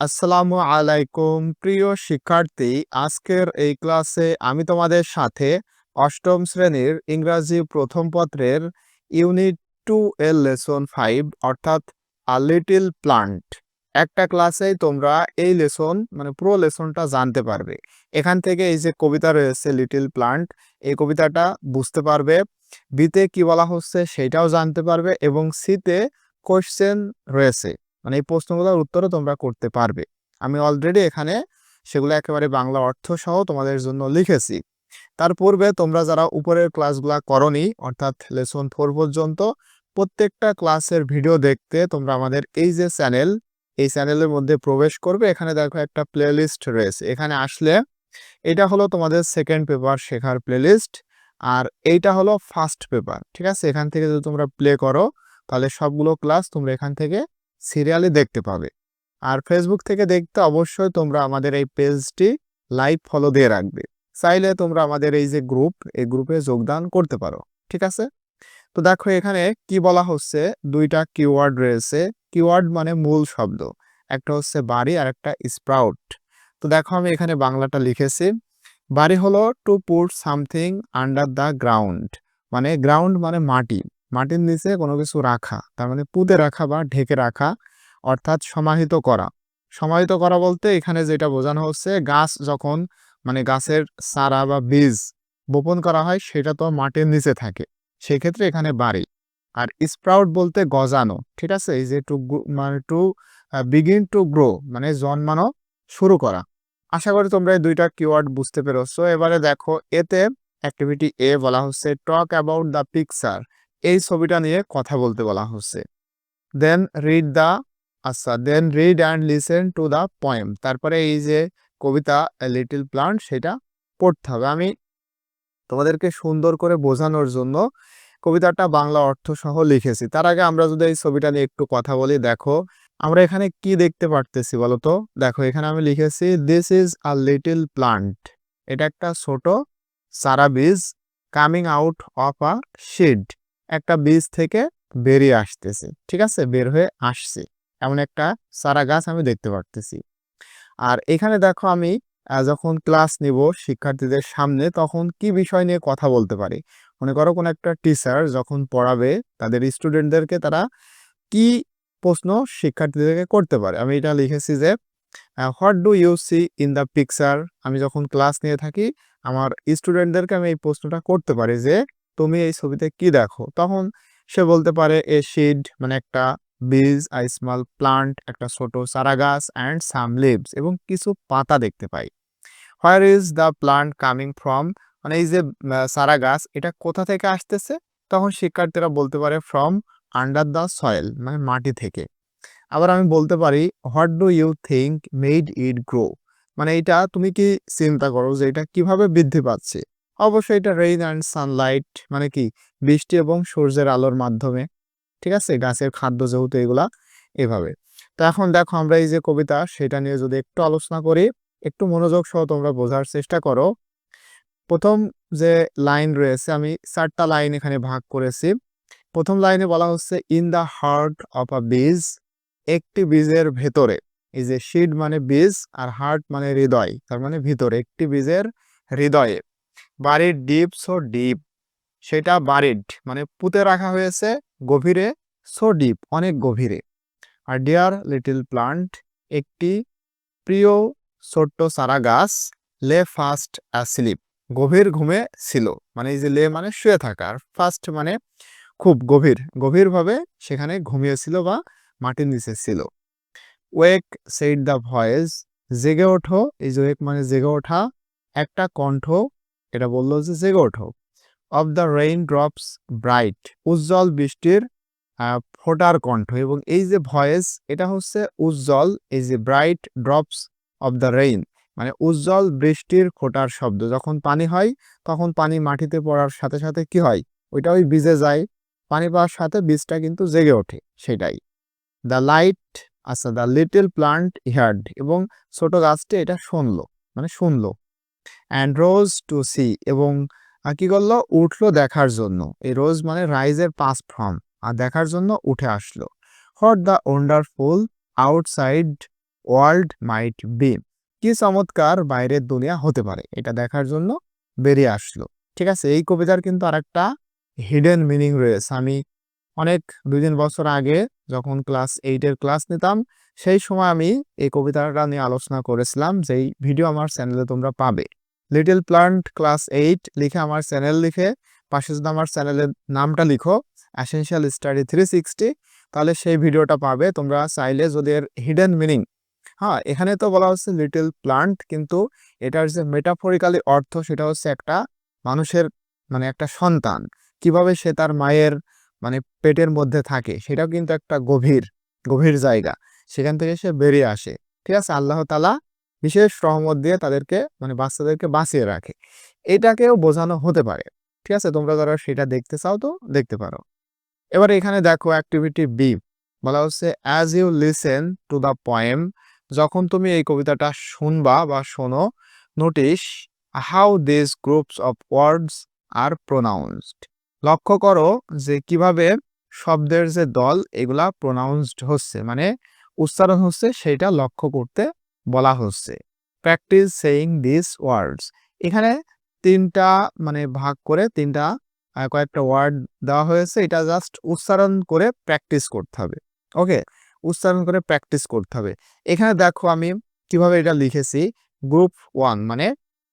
আসসালামু আলাইকুম। প্রিয় শিক্ষার্থী, আজকের এই ক্লাসে আমি তোমাদের সাথে অষ্টম শ্রেণির ইংরাজি প্রথম পত্রের ইউনিট টু এর লেসন ফাইভ, অর্থাৎ আ লিটিল প্লান্ট। একটা ক্লাসেই তোমরা এই লেসন মানে পুরো লেসনটা জানতে পারবে। এখান থেকে এই যে কবিতা রয়েছে লিটিল প্লান্ট, এই কবিতাটা বুঝতে পারবে। বিতে কি বলা হচ্ছে সেটাও জানতে পারবে এবং সিতে কোয়েশ্চেন রয়েছে। মানে এই প্রশ্নগুলোর উত্তরও তোমরা করতে পারবে। আমি অলরেডি এখানে সেগুলো একেবারে বাংলা অর্থ সহ তোমাদের জন্য লিখেছি। তার পূর্বে তোমরা যারা উপরের ক্লাসগুলা করনি, অর্থাৎ লেসন ফোর পর্যন্ত, প্রত্যেকটা ক্লাসের ভিডিও দেখতে তোমরা আমাদের এই যে চ্যানেল এই চ্যানেলের মধ্যে প্রবেশ করবে। এখানে দেখো একটা প্লেলিস্ট রয়েছে। এখানে আসলে এটা হলো তোমাদের সেকেন্ড পেপার শেখার প্লেলিস্ট আর এইটা হলো ফার্স্ট পেপার ঠিক আছে? এখান থেকে যদি তোমরা প্লে করো, তাহলে সবগুলো ক্লাস তোমরা এখান থেকে সিরিয়ালি দেখতে পাবে। আর ফেসবুক থেকে দেখতে অবশ্যই তোমরা আমাদের এই পেজটি লাইভ ফলো দিয়ে রাখবে। চাইলে তোমরা আমাদের এই যে গ্রুপ এই গ্রুপে যোগদান করতে পারো, ঠিক আছে? তো দেখো এখানে কি বলা হচ্ছে? দুইটা কিওয়ার্ড রয়েছে। কিওয়ার্ড মানে মূল শব্দ, একটা হচ্ছে বাড়ি আর একটা স্প্রাউট তো দেখো আমি এখানে বাংলাটা লিখেছি। বাড়ি হলো to put something under the ground মানে গ্রাউন্ড মানে মাটি। মাটির নিচে কোনো কিছু রাখা, তার মানে পুঁতে রাখা বা ঢেকে রাখা, অর্থাৎ সমাহিত করা। সমাহিত করা বলতে এখানে যেটা বোঝানো হচ্ছে, গাছ যখন মানে গাছের চারা বা বীজ বপন করা হয়, সেটা তো মাটির নিচে থাকে। সেক্ষেত্রে এখানে বাড়ি। আর স্প্রাউট বলতে গজানো, ঠিক আছে? এই যে টু মানে টু বিগিন টু গ্রো মানে জন্মানো শুরু করা। আশা করি তোমরা এই দুইটা কিওয়ার্ড বুঝতে পেরেছ। এবারে দেখো, এতে অ্যাক্টিভিটি এ বলা হচ্ছে টক অ্যাবাউট দ্য পিকচার এই ছবিটা নিয়ে কথা বলতে বলা হচ্ছে। দেন রিড দ্য আচ্ছা then read and listen to the poem তারপরে এই যে কবিতা লিটল প্লান্ট সেটা পড়তে হবে। আমি তোমাদেরকে সুন্দর করে বোঝানোর জন্য কবিতাটা বাংলা অর্থ সহ লিখেছি। তার আগে আমরা যদি এই ছবিটা নিয়ে একটু কথা বলি, দেখো, আমরা এখানে কি দেখতে পারতেছি বলতো? দেখো, এখানে আমি লিখেছি this is a little plant এটা একটা ছোট সারা বীজ coming out of a seed একটা বীজ থেকে বেরিয়ে আসতেছে, ঠিক আছে? বের হয়ে আসছে। এমন একটা চারা গাছ আমি দেখতে পারতেছি। আর এখানে দেখো আমি যখন ক্লাস নিব শিক্ষার্থীদের সামনে, তখন কি বিষয় নিয়ে কথা বলতে পারি? মনে করো কোনো একটা টিচার যখন পড়াবে, তাদের স্টুডেন্টদেরকে তারা কি প্রশ্ন শিক্ষার্থীদেরকে করতে পারে? আমি এটা লিখেছি যে what do you see in the picture? আমি যখন ক্লাস নিয়ে থাকি, আমার স্টুডেন্টদেরকে আমি এই প্রশ্নটা করতে পারি যে তুমি এই ছবিতে কি দেখো? তখন সে বলতে পারে, এ শিড মানে একটা বীজ আই স্মল প্লান্ট একটা ছোট চারা গাছ অ্যান্ড সাম লিভস এবং কিছু পাতা দেখতে পাই। Where is the plant coming from মানে এই যে চারা গাছ, এটা কোথা থেকে আসতেছে? তখন শিক্ষার্থীরা বলতে পারে ফ্রম আন্ডার দ্য সয়েল মানে মাটি থেকে। আবার আমি বলতে পারি what do you think made it grow মানে এটা তুমি কি চিন্তা করো যে এটা কীভাবে বৃদ্ধি পাচ্ছে? অবশ্যই এটা রেইন অ্যান্ড সানলাইট মানে কি? বৃষ্টি এবং সূর্যের আলোর মাধ্যমে, ঠিক আছে? গাছের খাদ্য যেহেতু এগুলা, এভাবে। তো এখন দেখো আমরা এই যে কবিতা, সেটা নিয়ে যদি একটু আলোচনা করি, একটু মনোযোগ সহ তোমরা বোঝার চেষ্টা করো। প্রথম যে লাইন রয়েছে, আমি চারটা লাইন এখানে ভাগ করেছি। প্রথম লাইনে বলা হচ্ছে in the heart of a বীজ একটি বীজের ভেতরে। এই যে শিড মানে বীজ, আর হার্ট মানে হৃদয়, তার মানে ভিতরে। একটি বীজের হৃদয়ে। বাড়ির ডিপ সো ডিপ। সেটা বারিড মানে পুঁতে রাখা হয়েছে গভীরে সো ডিপ, অনেক গভীরে। আর ডিয়ার লিটল প্লান্ট, একটি প্রিয় ছোট্ট সারা গাছ, লে ফাস্ট অ্যাসলিপ। গভীর ঘুমে ছিল মানে এই যে লে মানে শুয়ে থাকা। আর ফার্স্ট মানে খুব গভীর, গভীরভাবে সেখানে ঘুমিয়েছিল বা মাটির নিচে ছিল। ওয়েক সেইড দ্য ভয়েস, জেগে ওঠো, এই যে ওয়েক মানে জেগে ওঠা, একটা কণ্ঠ এটা বলল যে জেগে ওঠো। Of the rain drops bright উজ্জ্বল বৃষ্টির ফোটার কণ্ঠ এবং এই যে ভয়েস, এটা হচ্ছে উজ্জ্বল, এই যে bright drops of the rain মানে উজ্জ্বল বৃষ্টির ফোটার শব্দ। যখন পানি হয়, তখন পানি মাটিতে পড়ার সাথে সাথে কি হয়? ওইটা ওই বীজে যায়। পানি পাওয়ার সাথে বীজটা কিন্তু জেগে ওঠে, সেটাই। দ্য লাইট আচ্ছা দ্য লিটল প্লান্ট হিয়ার্ড এবং ছোট গাছটি এটা শুনলো মানে শুনলো। অ্যান্ড রোজ টু সি এবং কি করল? উঠল দেখার জন্য। এই রোজ মানে রাইজের পাস ফ্রম আর দেখার জন্য উঠে আসলো। How the wonderful outside world might be কি চমৎকার বাইরের দুনিয়া হতে পারে। এটা দেখার জন্য বেরিয়ে আসলো। ঠিক আছে? এই কবিতার কিন্তু আর একটা হিডেন মিনিং রয়েছে। আমি অনেক দুই তিন বছর আগে যখন ক্লাস এইটের ক্লাস নিতাম, সেই সময় আমি এই কবিতাটা নিয়ে আলোচনা করেছিলাম, যেই ভিডিও আমার চ্যানেলে তোমরা পাবে। লিটল প্লান্ট ক্লাস এইট লিখে আমার চ্যানেল লিখে, পাশে যদি আমার চ্যানেলের নামটা লিখো অ্যাসেনশিয়াল স্টাডি থ্রি সিক্সটি তাহলে সেই ভিডিওটা পাবে। তোমরা চাইলে যদি এর হিডেন মিনিং হ্যাঁ এখানে তো বলা হচ্ছে লিটল প্লান্ট কিন্তু এটার যে মেটাফরিক্যালি অর্থ সেটা হচ্ছে একটা মানুষের মানে একটা সন্তান। কীভাবে সে তার মায়ের মানে পেটের মধ্যে থাকে, সেটাও কিন্তু একটা গভীর গভীর জায়গা। সেখান থেকে সে বেরিয়ে আসে। ঠিক আছে? আল্লাহ তালা বিশেষ রহমত দিয়ে তাদেরকে মানে বাচ্চাদেরকে বাঁচিয়ে রাখে। এটাকেও বোঝানো হতে পারে। ঠিক আছে? তোমরা যারা সেটা দেখতে চাও তো দেখতে পারো। এবার এখানে দেখো অ্যাক্টিভিটি বি বলা হচ্ছে as you listen to the poem যখন তুমি এই কবিতাটা শুনবা বা শোনো notice how this groups of words are pronounced লক্ষ্য করো যে কীভাবে শব্দের যে দল, এগুলা প্রোনাউন্সড হচ্ছে। মানে উচ্চারণ হচ্ছে সেটা লক্ষ্য করতে বলা হচ্ছে। প্র্যাকটিস সেইং দিস ওয়ার্ডস এখানে তিনটা মানে ভাগ করে তিনটা কয়েকটা ওয়ার্ড দেওয়া হয়েছে। এটা জাস্ট উচ্চারণ করে প্র্যাকটিস করতে হবে। ওকে উচ্চারণ করে প্র্যাকটিস করতে হবে। এখানে দেখো আমি কীভাবে এটা লিখেছি। গ্রুপ ওয়ান মানে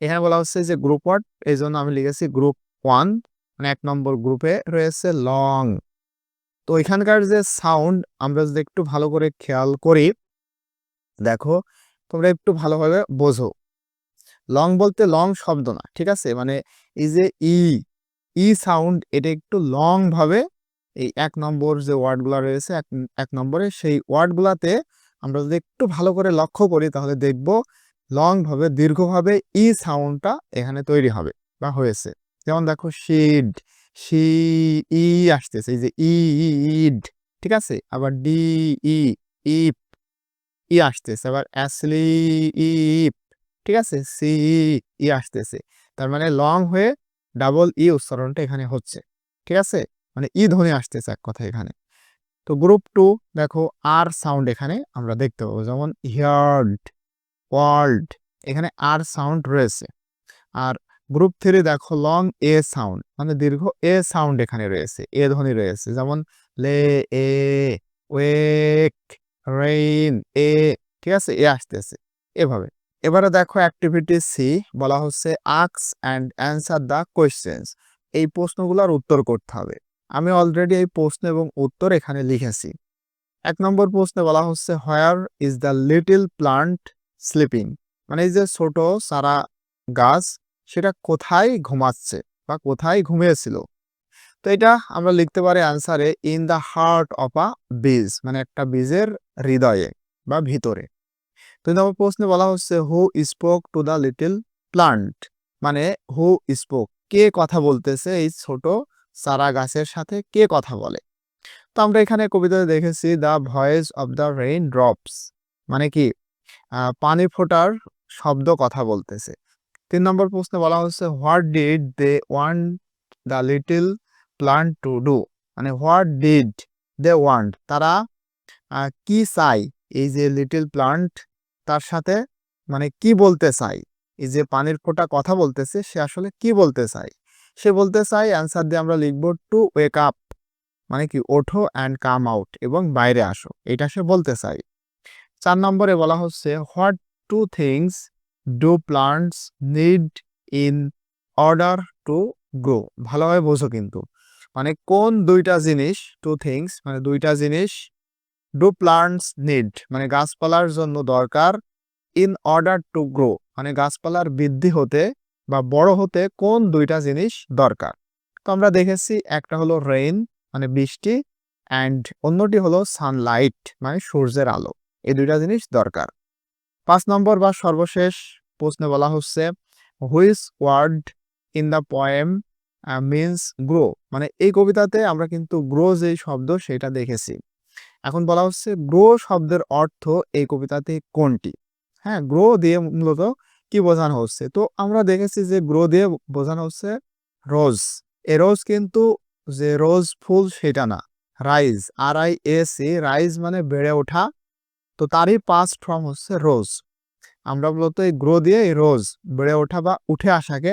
এখানে বলা হচ্ছে যে গ্রুপ ওয়ার্ড এই জন্য আমি লিখেছি গ্রুপ ওয়ান মানে এক নম্বর গ্রুপে রয়েছে লং তো এখানকার যে সাউন্ড আমরা যদি একটু ভালো করে খেয়াল করি, দেখো তোমরা একটু ভালোভাবে বোঝো। লং বলতে লং শব্দ না, ঠিক আছে? মানে এই যে ই ই সাউন্ড এটা একটু লং ভাবে এই এক নম্বর যে ওয়ার্ডগুলো রয়েছে, এক এক নম্বরে সেই ওয়ার্ডগুলাতে আমরা যদি একটু ভালো করে লক্ষ্য করি তাহলে দেখব লং ভাবে দীর্ঘভাবে ই সাউন্ডটা এখানে তৈরি হবে বা হয়েছে। যেমন দেখো শিড, শি, ই আসতেছে, এই যে ই, ইড, ঠিক আছে? আবার ডি, ই, ইপ ই আসতেছে। আবার অ্যাসলি ঠিক আছে? সি ই আসতেছে। তার মানে লং হয়ে ডাবল ই উচ্চারণটা এখানে হচ্ছে। ঠিক আছে? মানে ই ধ্বনি আসতেছে এক কথা এখানে। তো গ্রুপ টু দেখো আর সাউন্ড এখানে আমরা দেখতে পাবো। যেমন হিয়ার্ড ওয়ার্ল্ড এখানে আর সাউন্ড রয়েছে। আর গ্রুপ থ্রি দেখো লং এ সাউন্ড মানে দীর্ঘ এ সাউন্ড এখানে রয়েছে। এ ধ্বনি রয়েছে। যেমন লে এ ওয়েক রেইন এ ঠিক আছে? এ আসতেছে। এভাবে। এবারে দেখো অ্যাক্টিভিটি সি বলা হচ্ছে আক্স অ্যান্ড অ্যান্সার দ্য কোয়েশ্চেন্স এই প্রশ্নগুলোর উত্তর করতে হবে। আমি অলরেডি এই প্রশ্ন এবং উত্তর এখানে লিখেছি। এক নম্বর প্রশ্নে বলা হচ্ছে where is the little plant sleeping মানে এই যে ছোট সারা গাছ, সেটা কোথায় ঘুমাচ্ছে বা কোথায় ঘুমিয়েছিল? তো এটা আমরা লিখতে পারি অ্যান্সারে in the heart of a বীজ মানে একটা বীজের হৃদয়ে বা ভিতরে। দুই নম্বর প্রশ্নে বলা হচ্ছে who spoke to the little plant মানে হু স্পোক কে কথা বলতেছে এই ছোট চারা গাছের সাথে কে কথা বলে? তো আমরা এখানে কবিতাতে দেখেছি the voice of the raindrops মানে কি? পানি ফোটার শব্দ কথা বলতেছে। তিন নম্বর প্রশ্নে বলা হচ্ছে what did they want the little plant to do মানে হোয়াট ডিড দে ওয়ান্ট তারা কি চাই এই যে লিটল প্লান্ট তার সাথে মানে কি বলতে চাই এই যে পানির ফোঁটা কথা বলতেছে, সে আসলে কি বলতে চাই সে বলতে চাই অ্যান্সার দিয়ে আমরা লিখব টু ওয়েক আপ মানে কি ওঠো অ্যান্ড কাম আউট এবং বাইরে আসো। এটা সে বলতে চাই চার নম্বরে বলা হচ্ছে what two things do plants need in order to grow ভালোভাবে বোঝো কিন্তু। মানে কোন দুইটা জিনিস টু থিংস মানে দুইটা জিনিস ডু প্লান্টস নিড মানে গাছপালার জন্য দরকার ইন অর্ডার টু গ্রো মানে গাছপালার বৃদ্ধি হতে বা বড় হতে কোন দুইটা জিনিস দরকার। তো আমরা দেখেছি একটা হলো রেইন মানে বৃষ্টি অ্যান্ড অন্যটি হলো সানলাইট মানে সূর্যের আলো, এই দুইটা জিনিস দরকার। পাঁচ নম্বর বা সর্বশেষ প্রশ্নে বলা হচ্ছে which word in the poem means grow মানে এই কবিতাতে আমরা কিন্তু গ্রো যে শব্দ সেটা দেখেছি। এখন বলা হচ্ছে গ্রো শব্দের অর্থ এই কবিতাতে কোনটি? হ্যাঁ গ্রো দিয়ে মূলত কি বোঝানো হচ্ছে? তো আমরা দেখেছি যে গ্রো দিয়ে বোঝানো হচ্ছে রোজ এ রোজ কিন্তু যে রোজ ফুল সেটা না। Rise R I S E rise মানে বেড়ে ওঠা। তো তারই পাস্ট ফর্ম হচ্ছে রোজ আমরা মূলত এই গ্রো দিয়ে এই রোজ বেড়ে ওঠা বা উঠে আসাকে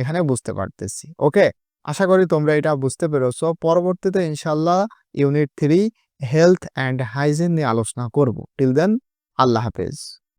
এখানে বুঝতে পারতেছি। ওকে আশা করি তোমরা এটা বুঝতে পেরেছ। পরবর্তীতে ইনশাল্লাহ unit three health and hygiene নিয়ে আলোচনা করব। টিল দেন আল্লাহ হাফেজ।